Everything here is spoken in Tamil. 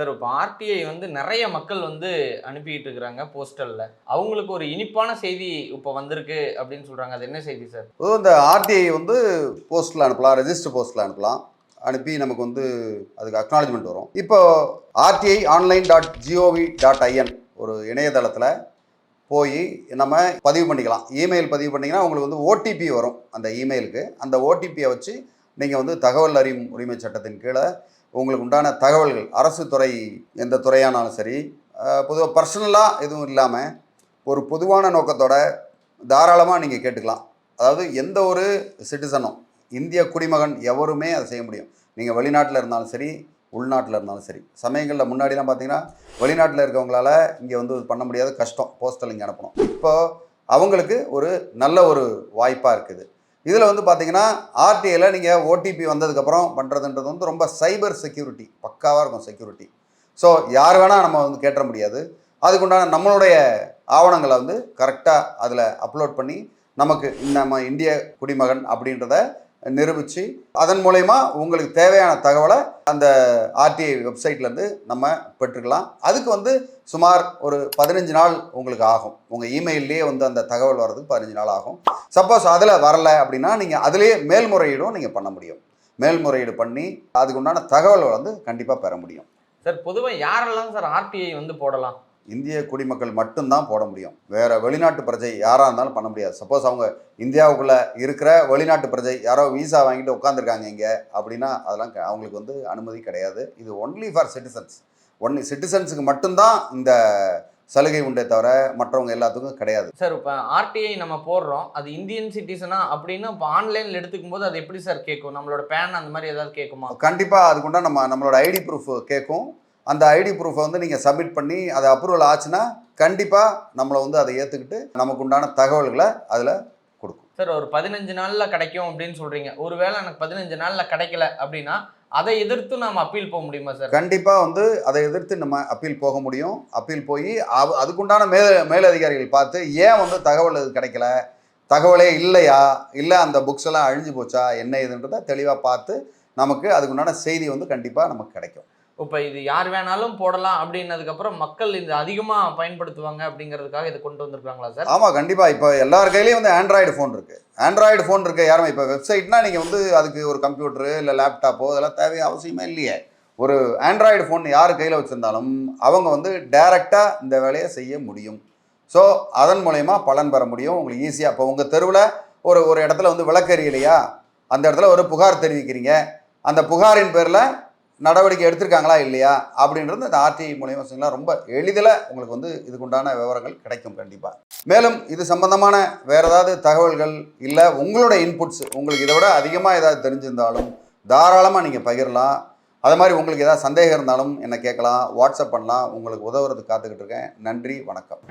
சார் இப்போ ஆர்டிஐ வந்து நிறைய மக்கள் வந்து அனுப்பிட்டு இருக்கிறாங்க போஸ்டல்ல. அவங்களுக்கு ஒரு இனிப்பான செய்தி இப்போ வந்திருக்கு அப்படின்னு சொல்றாங்க. அது என்ன செய்தி சார்? பொதுவாக இந்த ஆர்டிஐ வந்து போஸ்ட்டில் அனுப்பலாம் ரெஜிஸ்டர் போஸ்ட்டில் அனுப்பலாம். அனுப்பி நமக்கு வந்து அதுக்கு அக்னாலஜ்மெண்ட் வரும். இப்போ RTI online dot G O V dot I N ஒரு இணையதளத்தில் போய் நம்ம பதிவு பண்ணிக்கலாம். இமெயில் பதிவு பண்ணிங்கன்னா உங்களுக்கு வந்து ஓடிபி வரும் அந்த இமெயிலுக்கு அந்த ஓடிபியை வச்சு நீங்கள் வந்து தகவல் அறியும் உரிமை சட்டத்தின் கீழே உங்களுக்கு உண்டான தகவல்கள் அரசு துறை எந்த துறையானாலும் சரி பொதுவாக பர்சனலாக எதுவும் இல்லாமல் ஒரு பொதுவான நோக்கத்தோட தாராளமாக நீங்கள் கேட்டுக்கலாம். அதாவது எந்த ஒரு சிட்டிசனும் இந்திய குடிமகன் எவருமே அதை செய்ய முடியும். நீங்கள் வெளிநாட்டில் இருந்தாலும் சரி உள்நாட்டில் இருந்தாலும் சரி. சமயங்களில் முன்னாடிலாம் பார்த்தீங்கன்னா வெளிநாட்டில் இருக்கவங்களால இங்கே வந்து பண்ண முடியாத கஷ்டம் போஸ்டல் இங்கே அனுப்பணும். இப்போ அவங்களுக்கு ஒரு நல்ல ஒரு வாய்ப்பாக இருக்குது. இதில் வந்து பார்த்தீங்கன்னா ஆர்டிஐயில் நீங்கள் ஓடிபி வந்ததுக்கப்புறம் பண்ணுறதுன்றது வந்து ரொம்ப சைபர் செக்யூரிட்டி பக்காவாக இருக்கும் செக்யூரிட்டி ஸோ யார் வேணால் நம்ம வந்து கேட்ட முடியாது. அதுக்குண்டான நம்மளுடைய ஆவணங்களை வந்து கரெக்டாக அதில் அப்லோட் பண்ணி நமக்கு நம்ம இந்திய குடிமகன் அப்படின்றத நிரூபித்து அதன் மூலயமா உங்களுக்கு தேவையான தகவலை அந்த ஆர்டிஐ வெப்சைட்லேருந்து நம்ம பெற்றுக்கலாம். அதுக்கு வந்து சுமார் ஒரு பதினஞ்சு நாள் உங்களுக்கு ஆகும். உங்கள் இமெயிலே வந்து அந்த தகவல் வர்றதுக்கு பதினஞ்சு நாள் ஆகும். சப்போஸ் அதில் வரல அப்படின்னா நீங்கள் அதிலேயே மேல்முறையீடும் நீங்கள் பண்ண முடியும். மேல்முறையீடு பண்ணி அதுக்கு உண்டான தகவல் வந்து கண்டிப்பாக பெற முடியும். சார் பொதுவாக யாரெல்லாம் சார் ஆர்டிஐ வந்து போடலாம்? இந்திய குடிமக்கள் மட்டும்தான் போட முடியும். வேற வெளிநாட்டு பிரஜை யாராக இருந்தாலும் பண்ண முடியாது. சப்போஸ் அவங்க இந்தியாவுக்குள்ள இருக்கிற வெளிநாட்டு பிரஜை யாரோ விசா வாங்கிட்டு உட்காந்துருக்காங்க இங்கே அப்படின்னா அதெல்லாம் அவங்களுக்கு வந்து அனுமதி கிடையாது. இது ஒன்லி ஃபார் சிட்டிசன்ஸ் ஒன்லி சிட்டிசன்ஸுக்கு மட்டும்தான் இந்த சலுகை உண்டே தவிர மற்றவங்க எல்லாத்துக்கும் கிடையாது. சார் இப்போ ஆர்டிஐ நம்ம போடுறோம். அது இந்தியன் சிட்டிசனா அப்படின்னு இப்போ ஆன்லைனில் எடுத்துக்கும் போது அது எப்படி சார் கேட்கும்? நம்மளோட பேன் அந்த மாதிரி ஏதாவது கேட்குமா? கண்டிப்பாக அதுக்குண்டா நம்ம நம்மளோட ஐடி ப்ரூஃப் கேட்கும். அந்த ஐடி ப்ரூஃபை வந்து நீங்கள் சப்மிட் பண்ணி அது அப்ரூவல் ஆச்சுன்னா கண்டிப்பாக நம்மளை வந்து அதை ஏற்றுக்கிட்டு நமக்கு உண்டான தகவல்களை அதில் கொடுக்கும். சார் ஒரு பதினஞ்சு நாள்ல கிடைக்கும் அப்படின்னு சொல்றீங்க. ஒருவேளை எனக்கு பதினஞ்சு நாள்ல கிடைக்கல அப்படின்னா அதை எதிர்த்து நாம அப்பீல் போக முடியுமா சார் கண்டிப்பாக வந்து அதை எதிர்த்து நம்ம அப்பீல் போக முடியும். அப்பீல் போய் அவ அதுக்குண்டான மேல் மேலதிகாரிகள் பார்த்து ஏன் வந்து தகவல் இது கிடைக்கல? தகவலே இல்லையா? இல்லை அந்த புக்ஸ் எல்லாம் அழிஞ்சு போச்சா? என்ன இதுன்றதை தெளிவாக பார்த்து நமக்கு அதுக்குண்டான செய்தி வந்து கண்டிப்பாக நமக்கு கிடைக்கும். இப்போ இது யார் வேணாலும் போடலாம் அப்படின்னதுக்கப்புறம் மக்கள் இது அதிகமாக பயன்படுத்துவாங்க அப்படிங்கிறதுக்காக இதை கொண்டு வந்திருக்காங்களா சார்? ஆமாம் கண்டிப்பாக இப்போ எல்லார் கையிலையும் வந்து ஆண்ட்ராய்டு ஃபோன் இருக்குது ஆண்ட்ராய்டு ஃபோன் இருக்க யாரும். இப்போ வெப்சைட்னா நீங்கள் வந்து அதுக்கு ஒரு கம்ப்யூட்டரு இல்லை லேப்டாப்போ இதெல்லாம் தேவை அவசியமே இல்லையே. ஒரு ஆண்ட்ராய்டு ஃபோன் யார் கையில் வச்சுருந்தாலும் அவங்க வந்து டைரெக்டாக இந்த வேலையை செய்ய முடியும். ஸோ அதன் மூலயமா பலன் பெற முடியும். உங்களுக்கு ஈஸியாக இப்போ உங்கள் தெருவில் ஒரு ஒரு இடத்துல வந்து விளக்கெரியலையா? அந்த இடத்துல ஒரு புகார் தெரிவிக்கிறீங்க. அந்த புகாரின் பேரில் நடவடிக்கை எடுத்திருக்காங்களா இல்லையா அப்படின்றது இந்த ஆர்டிஐ மூலியமாக செஞ்சீங்கன்னா ரொம்ப எளிதில் உங்களுக்கு வந்து இதுக்குண்டான விவரங்கள் கிடைக்கும் கண்டிப்பாக மேலும் இது சம்பந்தமான வேறு ஏதாவது தகவல்கள் இல்லை உங்களோட இன்புட்ஸ் உங்களுக்கு இதை விட அதிகமாக ஏதாவது தெரிஞ்சிருந்தாலும் தாராளமாக நீங்கள் பகிரலாம். அது மாதிரி உங்களுக்கு ஏதாவது சந்தேகம் இருந்தாலும் என்னை கேட்கலாம் வாட்ஸ்அப் பண்ணலாம். உங்களுக்கு உதவுறது காத்துக்கிட்டு இருக்கேன். நன்றி வணக்கம்.